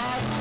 God.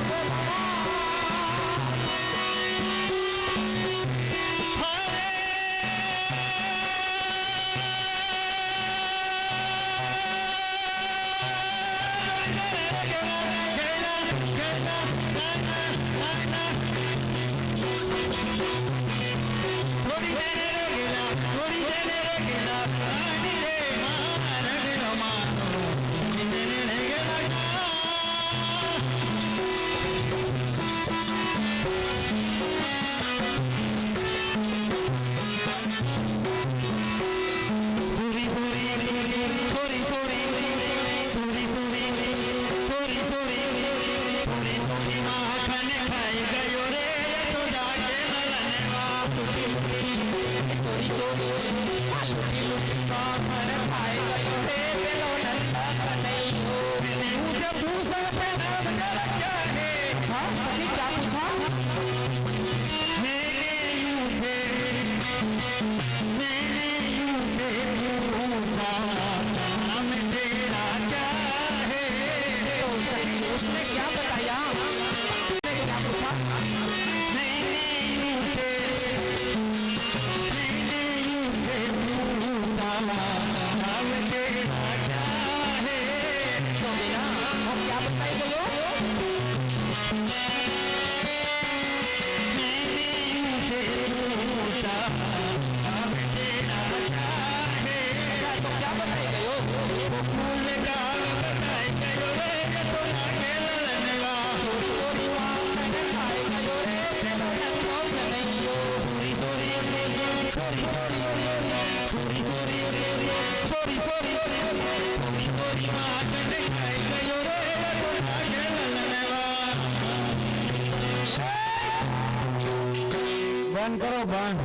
બંધ કરો બંધ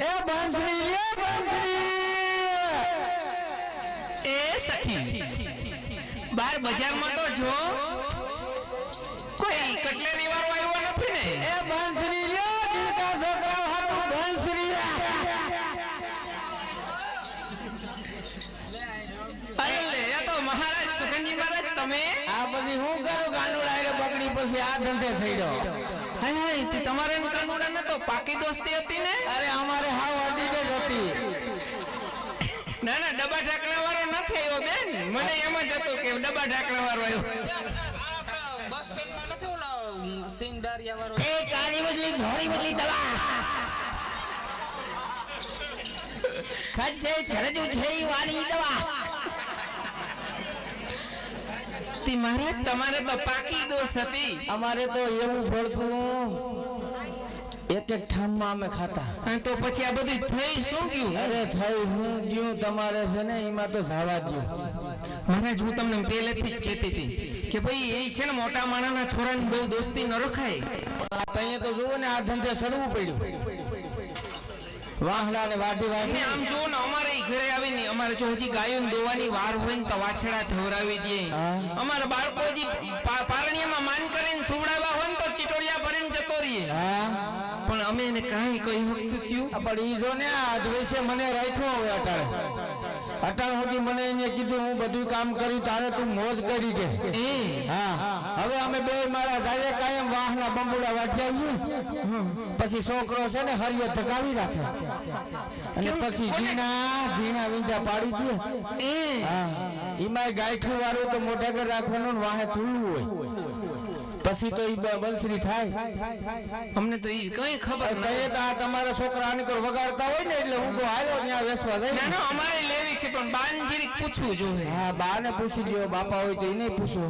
એ બંસરી લે બંસરી. એ સખી. બાર બજારમાં તો જો કોઈ કટલેરી વાળો આવ્યો નથી ને. એ બંસરી લે દિલકા છોકરા હાટુ બંસરી. અરે એ તો મહારાજ સુગંજી મહારાજ તમે? આ પછી હું કરું ગાંડુડા રે બકડી પછી આ ધંધે થઈ ગયો હાય હાય તે તમારે કાનુડા ને તો પાકી દોસ્તી હતી ને? અરે અમારે હાવ અડી જ હતી. ના ના ડબ્બા ઢાંકણા વાળો નથી આવ્યો બેન. મને એમ જ હતું કે ડબ્બા ઢાંકણા વાળો આવ્યો. બસ સ્ટેન્ડમાં નથી ઓલો સિંગ દારિયા વાળો એ કાળી બદલી ધોળી બદલી દવા. ખજે છરજુ છે વાણી દવા. તી મહારાજ તમારે તો પાકી દોષ હતી. અમારે તો એવું ભળતું. એક એક ઠામમાં અમે ખાતા. તો પછી આ બધું થઈ શું ગયું? અરે થઈ હું ગયું તમારે છે ને એમાં તો ઝાડા ગયું. મહારાજ હું તમને પહેલેથી જ કહેતી હતી કે ભાઈ એ છે ને મોટા માણાના છોરાની બહુ દોસ્તી ન રખાય. અહીંયા તો જુઓ ને આ ધંધે સડવું પડ્યું. વાહડા ને વાટી વાટી આમ જો ને અમારે ઘરે આવીને અમારે જો હજી ગાયો દોવાની વાર હોય ને તો વાછડા ધવરાવી દે. અમારા બાળકો હજી પારણીયામાં માન કરીને સુવડાવવા હોય ને તો ચિટોડિયા ભરીને જતો રહીએ. પણ અમે એને કાંઈ વખત થયું. પણ ઈ જો ને આ દ્વેષે મને રાખ્યો હવે અટાણે. અટાણ સુધી મને એને કીધું હું બધું કામ કરી તારે તું મોજ કરી કે હા. હવે અમે બે મારા જાય કાયમ વાહના બંબુડા વાંચ્યા પછી છોકરો છે ને હરિયો ધકાવી રાખે. અને પછી ઝીણા ઝીણા વિંધા પાડી દે. એમાં ગાયઠું વાળું તો મોઢા પર રાખવાનું વાહે ખુલ્લું હોય. પછી તો ઈ બંસરી થાય. અમને તો ઈ કઈ ખબર નહીં તો આ તમારા છોકરા આની વગાડતા હોય ને એટલે હું તો આવ્યો ત્યાં વેસવા ના ના અમારે લેવી છે પણ બાન પૂછવું જોઈએ. હા બા ને પૂછી દો બાપા હોય તો એને પૂછો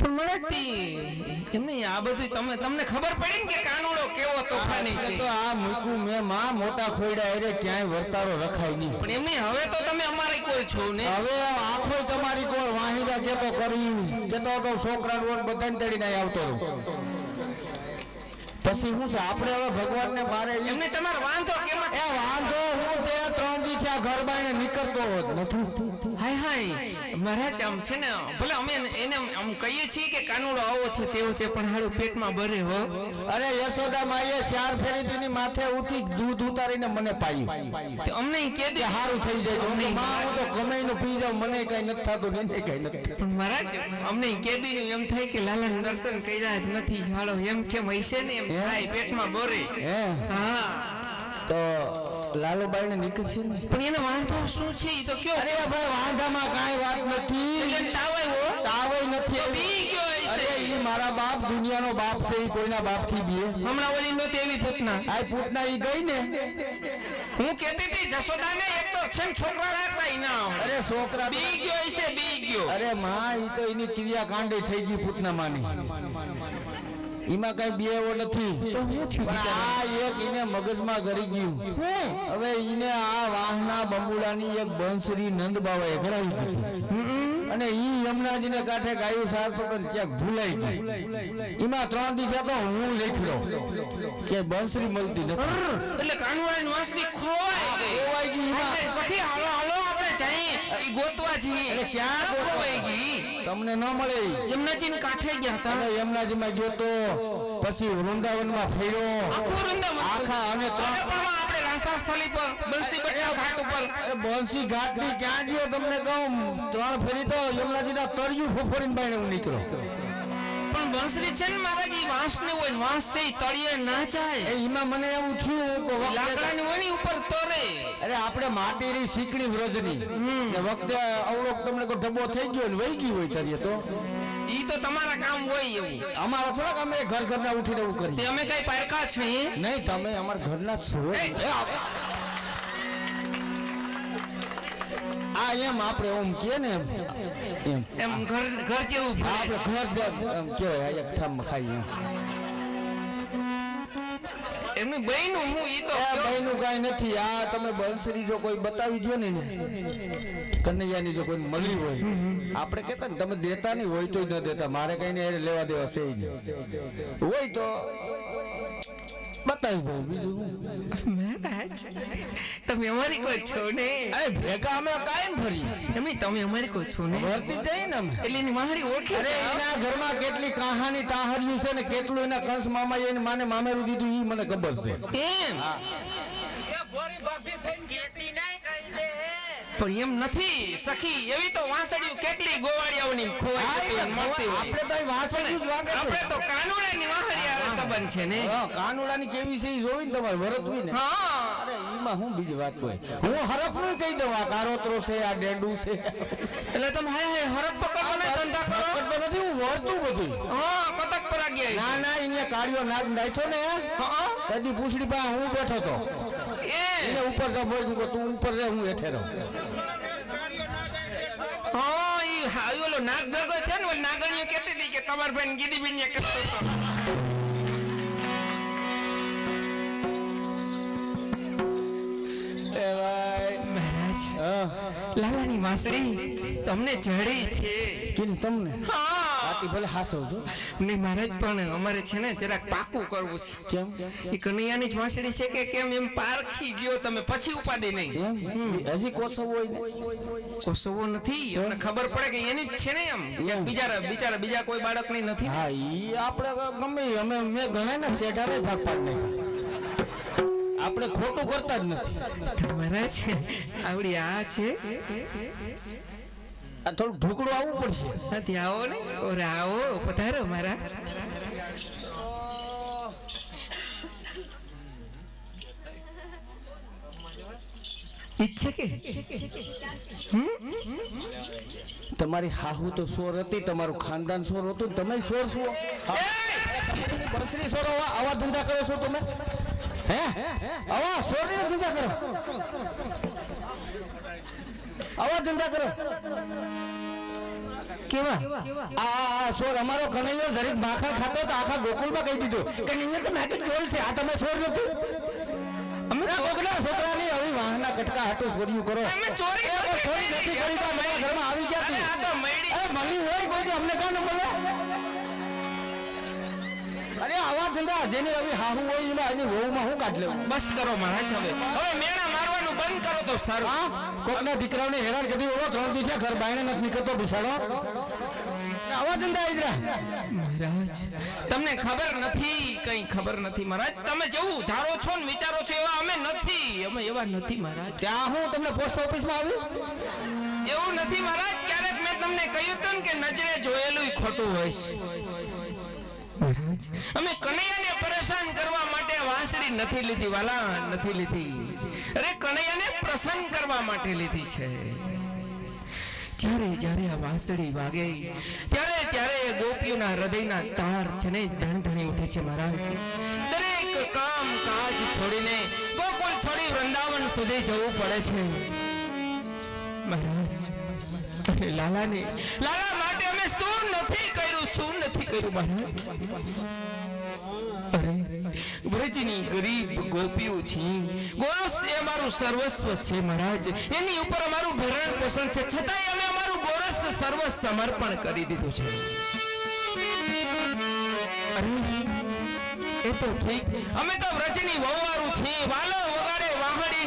પણ મળતી. એમને આ બધું તમે તમને ખબર પડી ને કે કાનુડો કેવો તોફાની છે? તો આ મૂકું મે માં મોટા ખોઈડા એરે ક્યાંય વર્તારો રખાય નહીં. પણ એમને હવે તો તમે અમારી કોઈ છો ને? હવે આખો તમારી કોઈ વાહિદા કેતો કરી કેતો તો છોકરા રોડ બધાને તેડીને આવતો પછી શું છે? આપણે હવે ભગવાનને મારે એમને તમારો વાંધો કેમ? એ વાંધો શું છે? દી ઘર બાઈને નીકળતો હોત નથી. હાય હાય મહારાજ આમ છે ને ભલે અમે એને આમ કહીએ છીએ કે કાનુડો આવો છે તેવો છે પણ હારું પેટમાં ભરે હો. અરે યશોદા માઈએ શ્યાર ફેરી દીની માથે ઉઠી દૂધ ઉતારીને મને પાયું. અમને કે દે. હારું થઈ જાય અમને. માં હું તો ગમે નું પી જાવ મને કઈ નથી થતું એને કઈ નથી પણ મહારાજ અમને કે કહે દે એમ થાય કે લાલન દર્શન કર્યા જ નથી હાલો એમ કેમ હશે ને એમ થાય પેટમાં ભરે. હા. તો લાલુબાઈ ને? નીકળશે પણ એને વાંધો શું છે? એ તો કયો અરે ભાઈ વાંધામાં કાંઈ વાત નથી. તાવાય તાવ આવ્યો? નથી બી ગયો અરે એ મારા બાપ દુનિયાનો બાપ છે એ કોઈના બાપથી બીએ હમણાં ઓલી નહોતી એવી પૂતના આ પૂતના ઈ ગઈ ને? હું કહેતી હતી જશોદાને એક તો છે છોકરા રાખતા ના અરે છોકરા બી ગયો છે બી ગયો. અરે માં એ તો એની ક્રિયા કાંડે થઈ ગઈ પૂતના માની એમાં કઈ બેવો નથી. આ એક એને મગજમાં ગરી ગયું. હવે એને આ વાહના બંબુડાની એક બંસરી નંદ બાવાએ કરાવી દીધી. અને ઈ યમુનાજીને કાંઠે ગાયું સારસો પણ ક્યાંક ભૂલાઈ ગઈ એમાં ત્રણ દિવસ તો હું લેખડો કે બંસરી મળતી નથી. એટલે કાનવાળી વાસની ખોવાઈ ગઈ. ખોવાઈ ગઈ સખી હાલો હાલો. ગોતવા એટલે ક્યાં? ગઈ. તમને ન મળે. યમુનાજી કાંઠે ગયા હતા. અને યમુનાજીમાં ગયો તો પછી વૃંદાવનમાં ફેર્યો. આખું વૃંદાવન. આખા અને ત્રણ પણ આપણે રાસા સ્થળી પર બંસી બટ્ટા ઘાટ ઉપર. ક્યાં ગયો તમને કહું? ત્રણ ફેરી તો યમુનાજીના તળિયું ફોફડીને બાઈને નીકળ્યો. પણ બંસરી છે ને મારા ઈ વાંસ ને હોય વાંસ છે તળિયે ના જાય. એ એમાં મને એવું થયું કે લાકડા ની ને ઉપર તરે. અરે આપણે માટીની શીકણી વ્રજની. ને વખતે અવળોક તમને કોઈ ઢબો થઈ ગયો ને વહી ગયું હોય તરીએ તો? ઈ તો તમારા કામ હોય એવું. અમારા થોડાક અમે ઘર ઘરના ઉઠીને એવું કરી કરીએ અમે કઈ પારકા છીએ નહીં. તમે અમારા ઘરના ના છો. આ- એમ આપણે ઓમ કે ને એમ. એમ. એમ ઘર ઘર જેવું આપણે ઘર જ એમ કહેવાય એક ઠામ ખાઈએ એમ. એમની બહેનું હું ઈ તો આ ભાઈનું કાંઈ નથી. આ તમે બંસરી જો કોઈ બતાવી દો ને ને, કનૈયાની જો કોઈ મળી હોય. આપણે કહેતા ને તમે દેતા નહીં હોય તો ન દેતા. મારે કઈ ને લેવા દેવા છે હોય તો બતાવી બીજું મહારાજ તમે અમારી કોઈ છો ને એ ભેગા અમે કાયમ ફરી એમની તમે અમારી કોઈ છો ને વર્તી જઈ ને અમે. એટલે એની મારી ઓળખી અરે એના ઘરમાં કેટલી કહાની તાહર્યું છે ને કેટલું એના કંસ મામા એને માને મામેરું દીધું એ મને ખબર છે. એમ? પણ એમ નથી સખી એવી તો વાંસળીઓ કેટલી ગોવાળિયાઓની ખોવાઈ મળતી હોય. આપણે તો અહીં જ વાગે આપણે તો કાનુડાની વાંસળી હારે સંબંધ છે ને? હા, કાનુડાની કેવી છે એ જોઈ ને તમારે વરતવી ને હા. અરે એમાં હું બીજી વાત કોઈ હું હરફનું કહી દઉં આ કારોતરો છે આ ડેડું છે. એટલે તમે હાય હરપ પકડવાના ધંધા કરો. કરતો નથી હું વળતું બધું. હા કતક પર ગયા ના ના અહીંયા કાળિયો નાગ નાખ્યો ને હા તદી પૂછડી પા હું બેઠો તો એ. એને ઉપર તો બોલ્યું કે તું ઉપર રે હું હેઠે રહું. ઓલો નાગ ભેગો છે ને નાગણીઓ કહેતી હતી કે તમાર ભાઈ ગીધી બીને કરતો લાલાની માસરી તમને જડી છે. કે તમને. હા. આતી ભલે હાસો છો ને મહારાજ પણ અમારે છે ને જરાક પાકું કરવું છે. કેમ? એ કનૈયાની જ વાંસળી છે કે કેમ એમ પારખી ગયો તમે પછી ઉપાડી નહીં. હજી કોસવો હોય કોસવો નથી? અમને ખબર પડે કે એની જ છે ને એમ. બીજા બિચારા બીજા કોઈ બાળકની નથી? હા એ આપણે ગમે અમે મેં ઘણા ને શેઠાને ભાગ પાડ નાખ્યા. આપણે ખોટું કરતા જ નથી. મહારાજ આવડી આ છે? આ થોડું ઢોકળું આવવું પડશે. નથી આવો ને. ઓરે આવો પધારો મહારાજ ઈચ્છે કે? તમારી હાહુ તો સોર હતી તમારું ખાનદાન સોર હતું તમે સોર છો? બંસરી સોર આવા ધંધા કરો છો તમે? હે? આવા સોર ધંધા કરો? આવા ધંધા કરો. કેવા? આ સોર અમારો કનૈયો જરીક માખણ ખાતો તો આખા ગોકુલમાં કહી દીધું કે નહીં તો નાટક ચોલ છે આ તમે સોર નથી. અમે છોકરા છોકરાની હવે વાહના કટકા હાટો ચોર્યું કરો. અમે ચોરી ચોરી નથી કરી તો અમારા ઘરમાં આવી ગયા આ તો મળી હોય કોઈ તો અમને કાં ન મળે આવા ધંધા જેની હવે હાહુ હોય એમાં એની વહુમાં હું કાઢ લેવું. બસ કરો મહારાજ હવે. હવે મેણા મારવાનું બંધ કરો તો સારું. હા? કોકના દીકરાને હેરાન કરી ઓલો ત્રણ દી ઘર બાયણે નથી નીકળતો બિસાડો આવા ધંધા આવી મહારાજ તમને ખબર નથી કઈ ખબર નથી મહારાજ. તમે જેવું ધારો છો ને વિચારો છો એવા અમે નથી. અમે એવા નથી મહારાજ. ત્યાં હું તમને પોસ્ટ ઓફિસમાં આવ્યું? એવું નથી મહારાજ ક્યારેક મેં તમને કહ્યું હતું કે નજરે જોયેલું ખોટું હોય છે. મહારાજ અમે કનૈયાને પરેશાન કરવા માટે વાંસળી નથી લીધી, વાલા નથી લીધી. અરે, કનૈયાને પ્રસન્ન કરવા માટે લીધી છે. જ્યારે જ્યારે આ વાંસળી વાગે, ત્યારે ત્યારે ગોપીઓના હૃદયના તાર છે ધણધણી ધણ ધણી ઉઠે છે મહારાજ. દરેક કામ કાજ છોડીને ગોકુલ છોડી વૃંદાવન સુધી જવું પડે છે. મહારાજ લાલાને, લાલા માટે અમે શું નથી કર્યું? શું નથી કર્યું મહારાજ? વ્રજની ગરીબ ગોપીઓ છે. ગોરસ એ અમારું સર્વસ્વ છે મહારાજ. એની ઉપર અમારું ભરણ પોષણ છે. છતાંય અમે અમારું ગોરસ સર્વ સમર્પણ કરી દીધું છે. અરે, એ તો ઠીક. અમે તો વ્રજની વહુવારું છે વાલો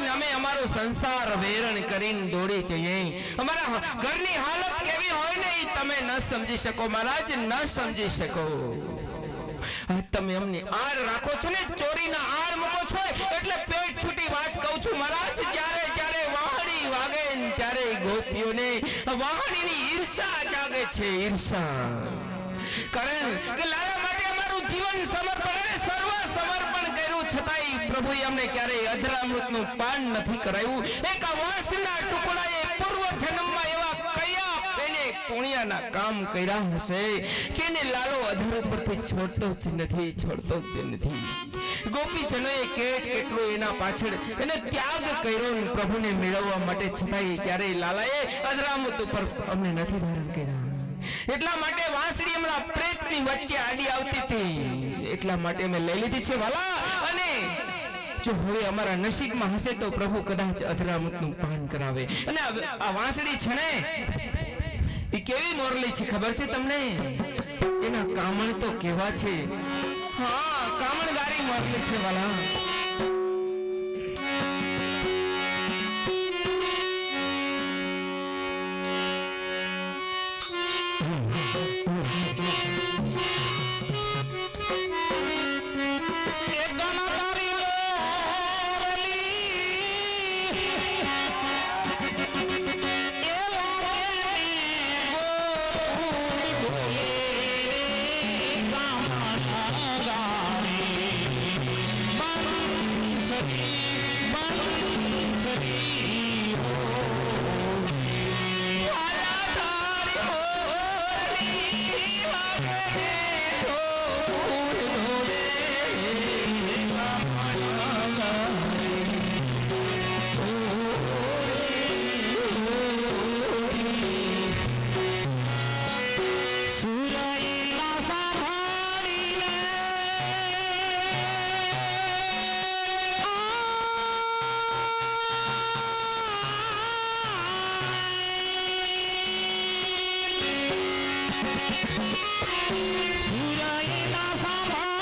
અમે અમારો સંસાર વેરણ કરીને દોડી જઈએ. અમારા ઘરની હાલત કેવી હોય ને તમે ન સમજી શકો, મહારાજ, ન સમજી શકો. તમે અમને આર રાખો છો ને, ચોરીના આર મૂકો છો, એટલે પેટ છૂટી વાત કહું છું, મહારાજ, જ્યારે જ્યારે વાહડી વાગે ત્યારે ગોપીઓને વાહણીની ઈર્ષા જાગે છે, ઈર્ષા. કારણ કે લાલા માટે અમારું જીવન સમર્પણ અને સર્વ સમર્પણ છતાંય પ્રભુએ અમને ક્યારેય અધરામૃતનું પાન નથી કરાયું એક વાંસના ટુકડાએ પૂર્વ જન્મમાં એવા કયા એને પુણ્યના કામ કર્યા હશે? કે એને લાલો અધર ઉપરથી છોડતો જ નથી, છોડતો જ નથી. ગોપીજનોએ કેટ કેટલો એના પાછળ એને ત્યાગ કર્યો પ્રભુને મેળવવા માટે છતાંય ક્યારેય લાલાએ અધરામૃત ઉપર અમને નથી ધારણ કર્યા. એટલા માટે વાંસળી હમણાં પ્રેતની વચ્ચે આડી આવતી હતી. એટલા માટે અમે લઈ લીધી છે, વાલા. જો હવે અમારા નસીબમાં હશે તો પ્રભુ કદાચ અધરામૃતનું પાન કરાવે. અને આ- વાંસળી છે ને, એ કેવી મોરલી છે ખબર છે તમને? એના કામણ તો કેવા છે? હા, કામણગારી મોરલી છે વાલા. সুরায় না সামা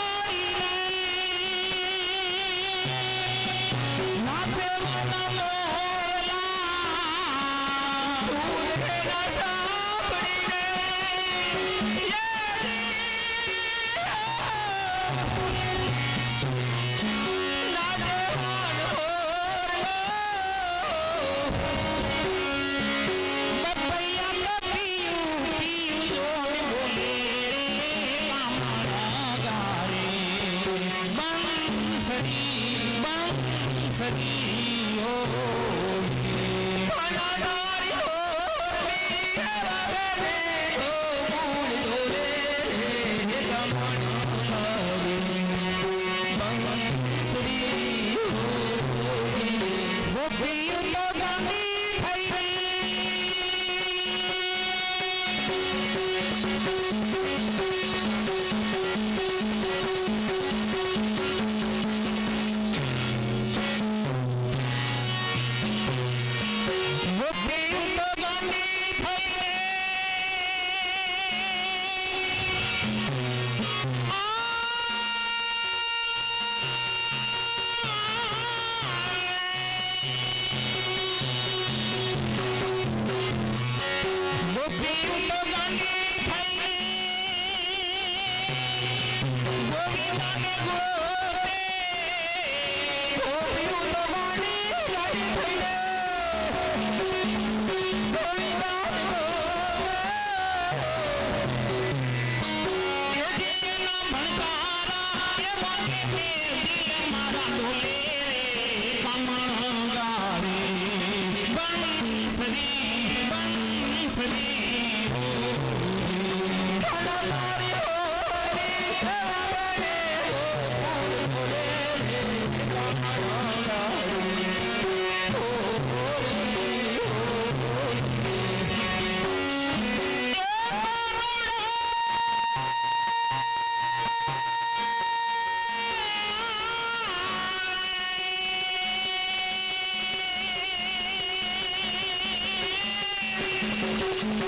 Damage! meu filho.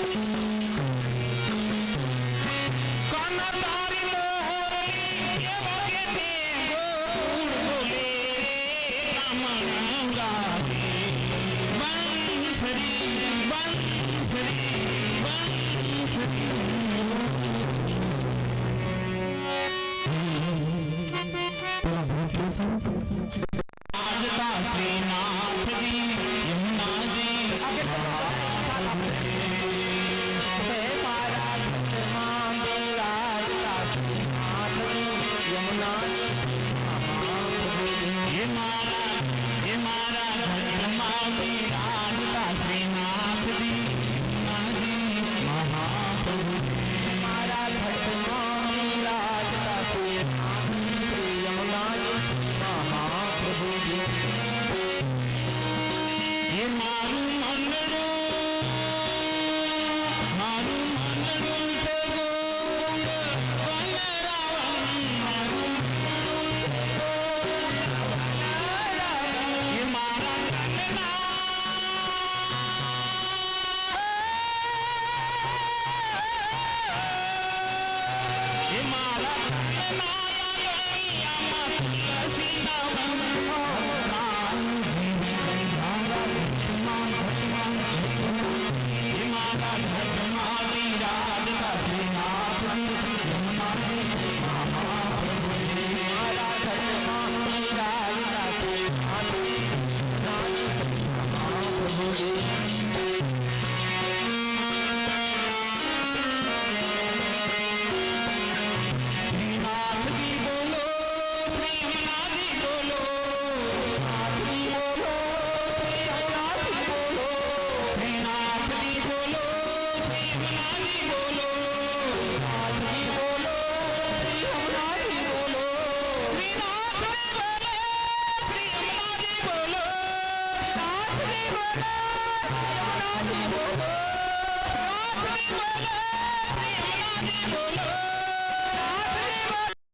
Cuando